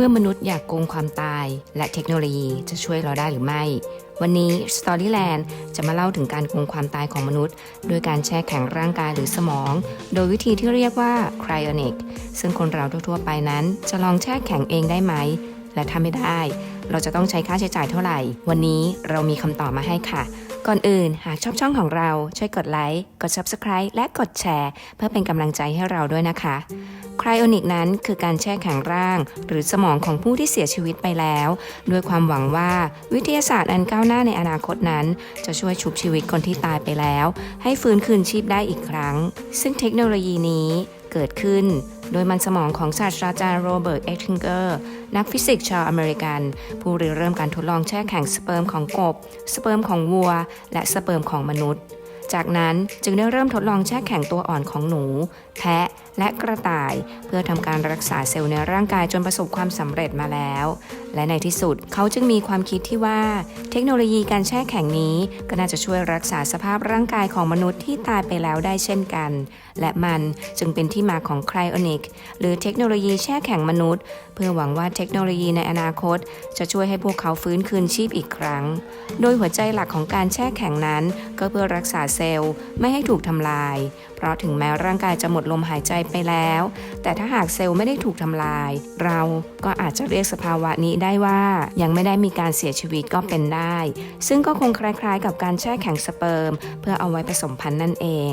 เมื่อมนุษย์อยากโกงความตาย และเทคโนโลยีจะช่วยเราได้หรือไม่ วันนี้ Storyland จะมาเล่าถึงการโกงความตายของมนุษย์ โดยการแช่แข็งร่างกายหรือสมอง โดยวิธีที่เรียกว่า cryonic ซึ่งคนเราทั่วๆไปนั้น จะลองแช่แข็งเองได้ไหม และถ้าไม่ได้ เราจะต้องใช้ค่าใช้จ่ายเท่าไหร่ วันนี้เรามีคำตอบมาให้ค่ะก่อนอื่น หากชอบช่องของเราช่วยกดไลค์ กด Subscribe และกดแชร์ เพื่อเป็นกำลังใจให้เราด้วยนะคะ ครโอนิกนั้นคือการแช่แข็งร่าง หรือสมองของผู้ที่เสียชีวิตไปแล้ว ด้วยความหวังว่าวิทยาศาสตร์อันก้าวหน้าในอนาคตนั้น จะช่วยชุบชีวิตคนที่ตายไปแล้ว ให้ฟื้นคืนชีพได้อีกครั้ง ซึ่งเทคโนโลยีนี้เกิดขึ้น โดยมันสมองของศาสตราจารย์โรเบิร์ตเอ็กทิงเกอร์นักฟิสิกส์ชาวอเมริกัน ผู้ริเริ่มการทดลองแช่แข็งสเปิร์มของกบ สเปิร์มของวัว และสเปิร์มของมนุษย์ จากนั้นจึงได้เริ่มทดลองแช่แข็งตัวอ่อนของหนู แพะ และกระต่าย เพื่อทำการรักษาเซลล์ในร่างกายจนประสบความสำเร็จมาแล้ว และในที่สุดเขาจึงมีความคิดที่ว่า เทคโนโลยีการแช่แข็งนี้ ก็น่าจะช่วยรักษาสภาพร่างกายของมนุษย์ที่ตายไปแล้วได้เช่นกัน และมันจึงเป็นที่มาของไครโอนิกหรือเทคโนโลยีแช่แข็งมนุษย์ เพื่อหวังว่าเทคโนโลยีในอนาคต จะช่วยให้พวกเขาฟื้นคืนชีพอีกครั้ง โดยหัวใจหลักของการแช่แข็งนั้น ก็เพื่อรักษาเซลล์ไม่ให้ถูกทำลาย เพราะถึงแม้ร่างกายจะหมดลมหายใจไปแล้ว แต่ถ้าหากเซลล์ไม่ได้ถูกทำลาย เราก็อาจจะเรียกสภาวะนี้ได้ว่ายังไม่ได้มีการเสียชีวิตก็เป็นได้ ซึ่งก็คงคล้าย ๆ กับการแช่แข็งสเปิร์ม เพื่อเอาไว้ผสมพันธุ์นั่นเอง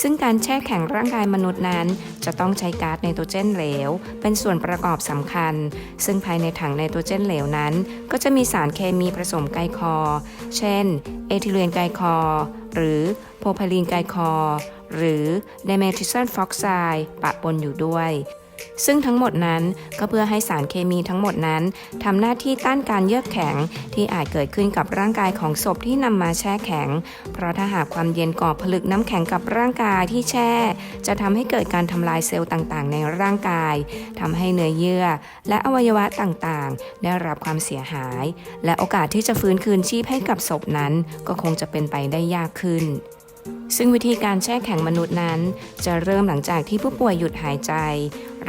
ซึ่งการแช่แข็งร่างกายมนุษย์นั้น จะต้องใช้ก๊าซไนโตรเจนเหลว เป็นส่วนประกอบสำคัญ ซึ่งภายในถังไนโตรเจนเหลวนั้น ก็จะมีสารเคมีผสมไกลคอ เช่น เอทิลีนไกลคอ หรือโพพาลีนไกลคอ หรือไดเมทิซันฟอกไซด์ปะปนอยู่ด้วย ซึ่งทั้งหมดนั้นก็เพื่อให้สารเคมีทั้งหมดนั้นทำหน้าที่ต้านการเยือกแข็งที่อาจเกิดขึ้นกับร่างกายของศพที่นำมาแช่แข็ง เพราะถ้าหากความเย็นก่อผลึกน้ำแข็งกับร่างกายที่แช่ จะทำให้เกิดการทำลายเซลล์ต่างๆ ในร่างกายทำให้เนื้อเยื่อ และอวัยวะต่างๆ ได้รับความเสียหาย และโอกาสที่จะฟื้นคืนชีพให้กับศพนั้น ก็คงจะเป็นไปได้ยากขึ้น ซึ่งวิธีการแช่แข็งมนุษย์นั้น จะเริ่มหลังจากที่ผู้ป่วยหยุดหายใจ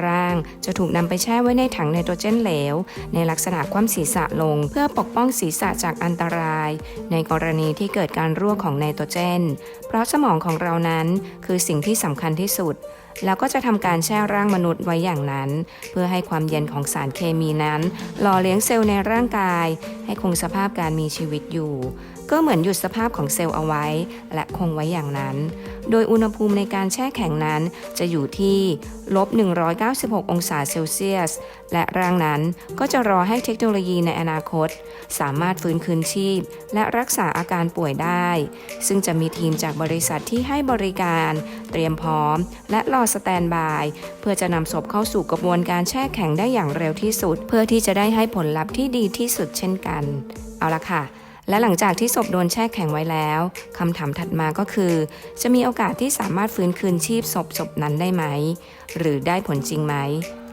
ร่างจะถูกนำไปแช่ไว้ในถังไนโตรเจนเหลว ในลักษณะคว่ำศีรษะลง เพื่อปกป้องศีรษะจากอันตราย ในกรณีที่เกิดการรั่วของไนโตรเจน เพราะสมองของเรานั้นคือสิ่งที่สำคัญที่สุด แล้วก็จะทำการแช่ร่างมนุษย์ไว้อย่างนั้น เพื่อให้ความเย็นของสารเคมีนั้น หล่อเลี้ยงเซลล์ในร่างกาย ให้คงสภาพการมีชีวิตอยู่ ก็เหมือนหยุดสภาพของเซลล์เอาไว้ และคงไว้อย่างนั้น โดยอุณหภูมิในการแช่แข็งนั้นจะอยู่ที่ลบ 196 องศาเซลเซียส และร่างนั้นก็จะรอให้เทคโนโลยีในอนาคต สามารถฟื้นคืนชีพ และรักษาอาการป่วยได้ ซึ่งจะมีทีมจากบริษัทที่ให้บริการ เตรียมพร้อม และรอสแตนบาย เพื่อจะนำศพเข้าสู่กระบวนการแช่แข็งได้อย่างเร็วที่สุด เพื่อที่จะได้ให้ผลลัพธ์ที่ดีที่สุดเช่นกัน เอาละค่ะ และหลังจากที่ศพโดนแช่แข็งไว้แล้วคำถามถัดมาก็คือ จะมีโอกาสที่สามารถฟื้นคืนชีพศพศพนั้นได้ไหม หรือได้ผลจริงไหม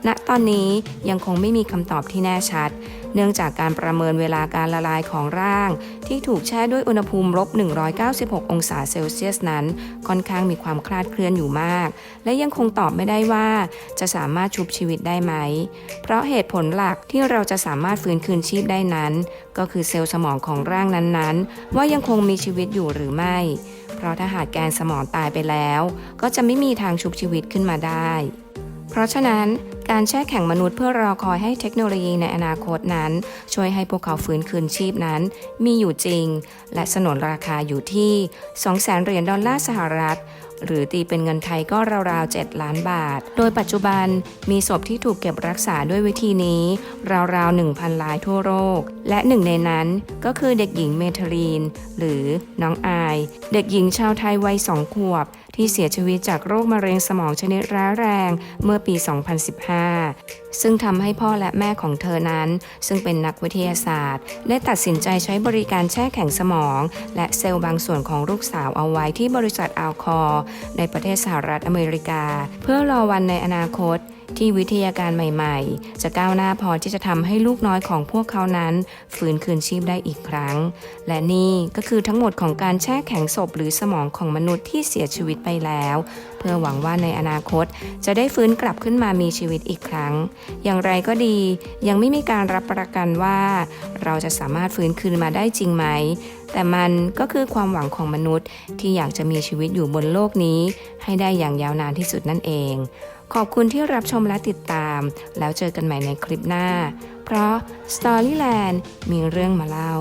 ณตอนนี้ยังคงไม่มีคำตอบที่แน่ชัด เนื่องจากการประเมินเวลาการละลายของร่าง ที่ถูกแช่ด้วยอุณหภูมิลบ 196 องศาเซลเซียสนั้น ค่อนข้างมีความคลาดเคลื่อนอยู่มาก และยังคงตอบไม่ได้ว่า จะสามารถชุบชีวิตได้ไหม เพราะเหตุผลหลักที่เราจะสามารถฟื้นคืนชีพได้นั้น ก็คือเซลล์สมองของร่างนั้นๆ ว่ายังคงมีชีวิตอยู่หรือไม่ เพราะถ้าหากแกนสมองตายไปแล้ว ก็จะไม่มีทางชุบชีวิตขึ้นมาได้ ราะฉะนั้นการแช่แข็งมนุษย์เพื่อรอคอยให้เทคโนโลยีในอนาคตนั้น ช่วยให้พวกเขาฟื้นคืนชีพนั้น มีอยู่จริง และสนนราคาอยู่ที่ 200,000เหรียญดอลลาร์สหรัฐ หรือตีเป็นเงินไทยก็ราวๆ 7 ล้านบาท โดยปัจจุบันมีศพที่ถูกเก็บรักษาด้วยวิธีนี้ ราวๆ 1,000รายทั่วโลก และหนึ่งในนั้นก็คือเด็กหญิงเมทารีน หรือน้องอาย เด็กหญิงชาวไทยวัยสองขวบ ที่เสียชีวิตจากโรคมะเร็งสมองชนิดร้ายแรงเมื่อปี 2015 ซึ่งทำให้พ่อและแม่ของเธอนั้น ซึ่งเป็นนักวิทยาศาสตร์ ได้ตัดสินใจใช้บริการแช่แข็งสมอง และเซลล์บางส่วนของลูกสาวเอาไว้ที่บริษัทอัลคอร์ในประเทศสหรัฐอเมริกา เพื่อรอวันในอนาคต ที่วิทยาการใหม่ๆ จะก้าวหน้าพอที่จะทำให้ลูกน้อยของพวกเขานั้น ฟื้นคืนชีพได้อีกครั้ง และนี่ก็คือทั้งหมดของการแช่แข็งศพหรือสมองของมนุษย์ที่เสียชีวิตไปแล้ว เพื่อหวังว่าในอนาคตจะได้ฟื้นกลับขึ้นมามีชีวิตอีกครั้ง อย่างไรก็ดี ยังไม่มีการรับประกันว่า เราจะสามารถฟื้นคืนมาได้จริงไหมแต่มันก็คือความหวังของมนุษย์ที่อยากจะมีชีวิตอยู่บนโลกนี้ ให้ได้อย่างยาวนานที่สุดนั่นเอง ขอบคุณที่รับชมและติดตาม แล้วเจอกันใหม่ในคลิปหน้า เพราะ Storyland มีเรื่องมาเล่า